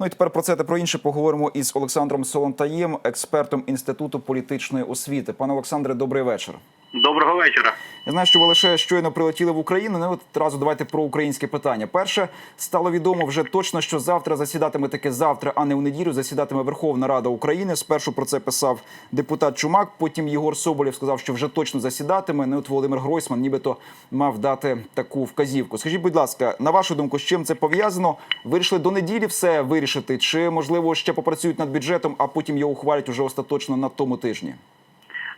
Ну і тепер про це та про інше поговоримо із Олександром Солонтаєм, експертом інституту політичної освіти. Пане Олександре, добрий вечір. Доброго вечора. Я знаю, що ви лише щойно прилетіли в Україну. Ну от одразу давайте про українське питання. Перше стало відомо вже точно, що завтра засідатиме таки завтра, а не у неділю. Засідатиме Верховна Рада України. Спершу про це писав депутат Чумак. Потім Єгор Соболєв сказав, що вже точно засідатиме. Ну от Володимир Гройсман, нібито мав дати таку вказівку. Скажіть, будь ласка, на вашу думку, з чим це пов'язано? Вирішили до неділі все вирішити, чи можливо ще попрацюють над бюджетом, а потім його ухвалять уже остаточно на тому тижні?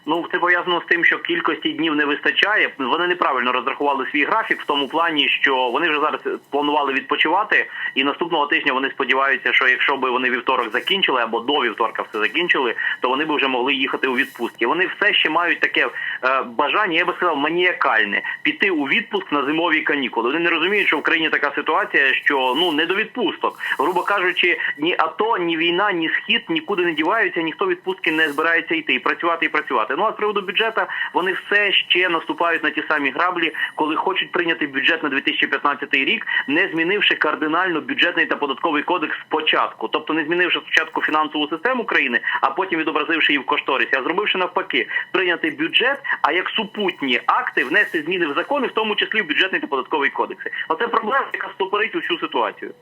Ну це пов'язано з тим, що кількості днів не вистачає. Вони неправильно розрахували свій графік в тому плані, що вони вже зараз планували відпочивати, і наступного тижня вони сподіваються, що якщо би вони вівторок закінчили або до вівторка все закінчили, то вони би вже могли їхати у відпустки. Вони все ще мають таке е, бажання, я би сказав, маніакальне піти у відпуск на зимові канікули. Вони не розуміють, що в країні така ситуація, що ну не до відпусток, грубо кажучи, ні АТО, ні війна, ні схід нікуди не діваються, ніхто відпустки не збирається йти і працювати і працювати. Ну а з приводу бюджету вони все ще наступають на ті самі граблі, коли хочуть прийняти бюджет на 2015 рік, не змінивши кардинально бюджетний та податковий кодекс спочатку, тобто не змінивши спочатку фінансову систему країни, а потім відобразивши її в кошторисі, а зробивши навпаки, прийняти бюджет, а як супутні акти внести зміни в закони, в тому числі в бюджетний та податковий кодекси. Оце проблема, яка стопорить усю ситуацію.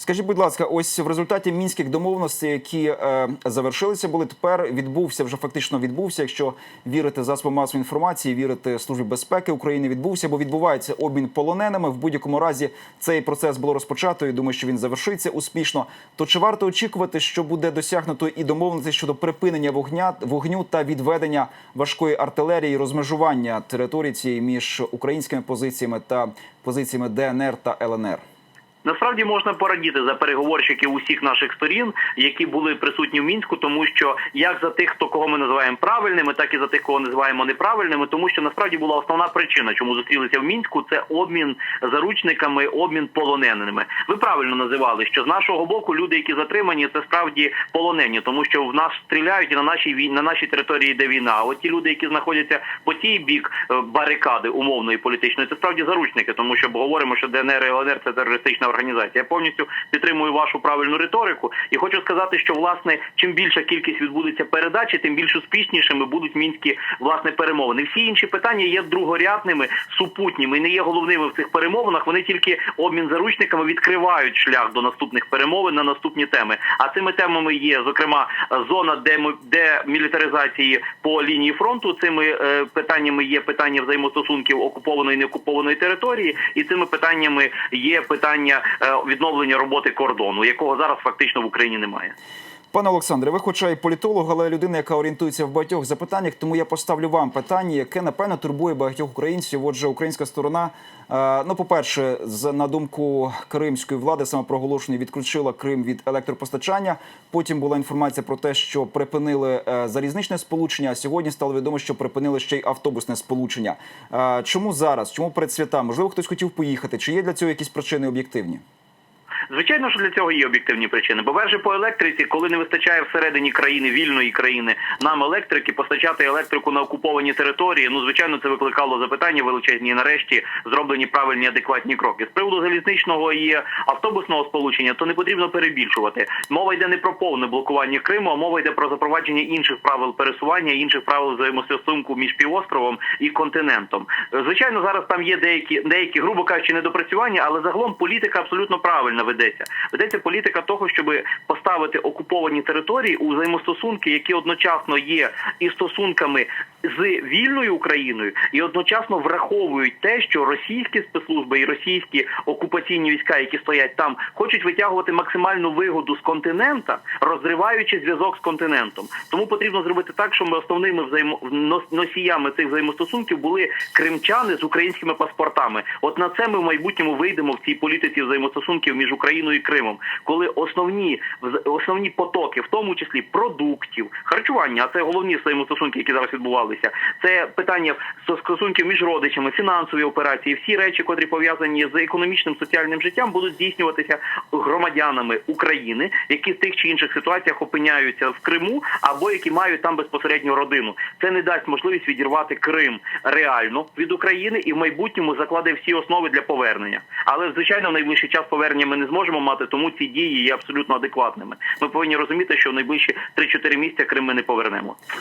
Скажіть, будь ласка, ось в результаті мінських домовленостей, які е, завершилися, були тепер відбувся вже фактично відбувся. Якщо вірити засобам масової інформації, вірити службі безпеки України, відбувся, бо відбувається обмін полоненими. В будь-якому разі цей процес було розпочато. і Думаю, що він завершиться успішно. То чи варто очікувати, що буде досягнуто і домовленості щодо припинення вогня вогню та відведення важкої артилерії, розмежування території цієї між українськими позиціями та позиціями ДНР та ЛНР? Насправді можна порадіти за переговорщиків усіх наших сторін, які були присутні в мінську, тому що як за тих, хто кого ми називаємо правильними, так і за тих, кого називаємо неправильними, тому що насправді була основна причина, чому зустрілися в мінську, це обмін заручниками, обмін полоненими. Ви правильно називали, що з нашого боку люди, які затримані, це справді полонені, тому що в нас стріляють і на нашій вій- на нашій території йде війна. А от ті люди, які знаходяться по тій бік е, барикади умовної політичної, це справді заручники, тому що говоримо, що ДНР і ЛНР – це терористична організація. Я повністю підтримую вашу правильну риторику і хочу сказати, що власне чим більша кількість відбудеться передачі, тим більш успішнішими будуть мінські власне перемовини. Всі інші питання є другорядними, супутніми не є головними в цих перемовинах. Вони тільки обмін заручниками відкривають шлях до наступних перемовин на наступні теми. А цими темами є зокрема зона демілітаризації по лінії фронту. Цими е, питаннями є питання взаємостосунків окупованої і неокупованої території, і цими питаннями є питання відновлення роботи кордону, якого зараз фактично в Україні немає. Пане Олександре, ви, хоча й політолог, але людина, яка орієнтується в багатьох запитаннях, тому я поставлю вам питання, яке напевно турбує багатьох українців. Отже, українська сторона, е, ну, по-перше, на думку кримської влади, самопроголошеної відключила Крим від електропостачання. Потім була інформація про те, що припинили е, залізничне сполучення. А сьогодні стало відомо, що припинили ще й автобусне сполучення. Е, Чому зараз? Чому перед свята? Можливо, хтось хотів поїхати? Чи є для цього якісь причини об'єктивні? Звичайно, що для цього є об'єктивні причини. Бо перше по електриці, коли не вистачає всередині країни вільної країни нам електрики, постачати електрику на окуповані території. Ну звичайно, це викликало запитання величезні. Нарешті зроблені правильні адекватні кроки. З приводу залізничного і автобусного сполучення, то не потрібно перебільшувати. Мова йде не про повне блокування Криму, а мова йде про запровадження інших правил пересування, інших правил взаємостосунку між півостровом і континентом. Звичайно, зараз там є деякі деякі, грубо кажучи, недопрацювання, але загалом політика абсолютно правильна ведеться. Ведеться політика того, щоб поставити окуповані території у взаємостосунки, які одночасно є і стосунками з вільною Україною, і одночасно враховують те, що російські спецслужби і російські окупаційні війська, які стоять там, хочуть витягувати максимальну вигоду з континента, розриваючи зв'язок з континентом. Тому потрібно зробити так, щоб основними взаємо носіями цих взаємостосунків були кримчани з українськими паспортами. От на це ми в майбутньому вийдемо в цій політиці взаємостосунків між Україною і Кримом, коли основні основні потоки, в тому числі продуктів, харчування, а це головні взаємостосунки, які зараз відбувалися, середовища. Це питання стосунків між родичами, фінансові операції, всі речі, котрі пов'язані з економічним соціальним життям, будуть здійснюватися громадянами України, які в тих чи інших ситуаціях опиняються в Криму або які мають там безпосередньо родину. Це не дасть можливість відірвати Крим реально від України і в майбутньому закладе всі основи для повернення. Але звичайно, в найближчий час повернення ми не зможемо мати, тому ці дії є абсолютно адекватними. Ми повинні розуміти, що в найближчі 3-4 місяці Крим ми не повернемо.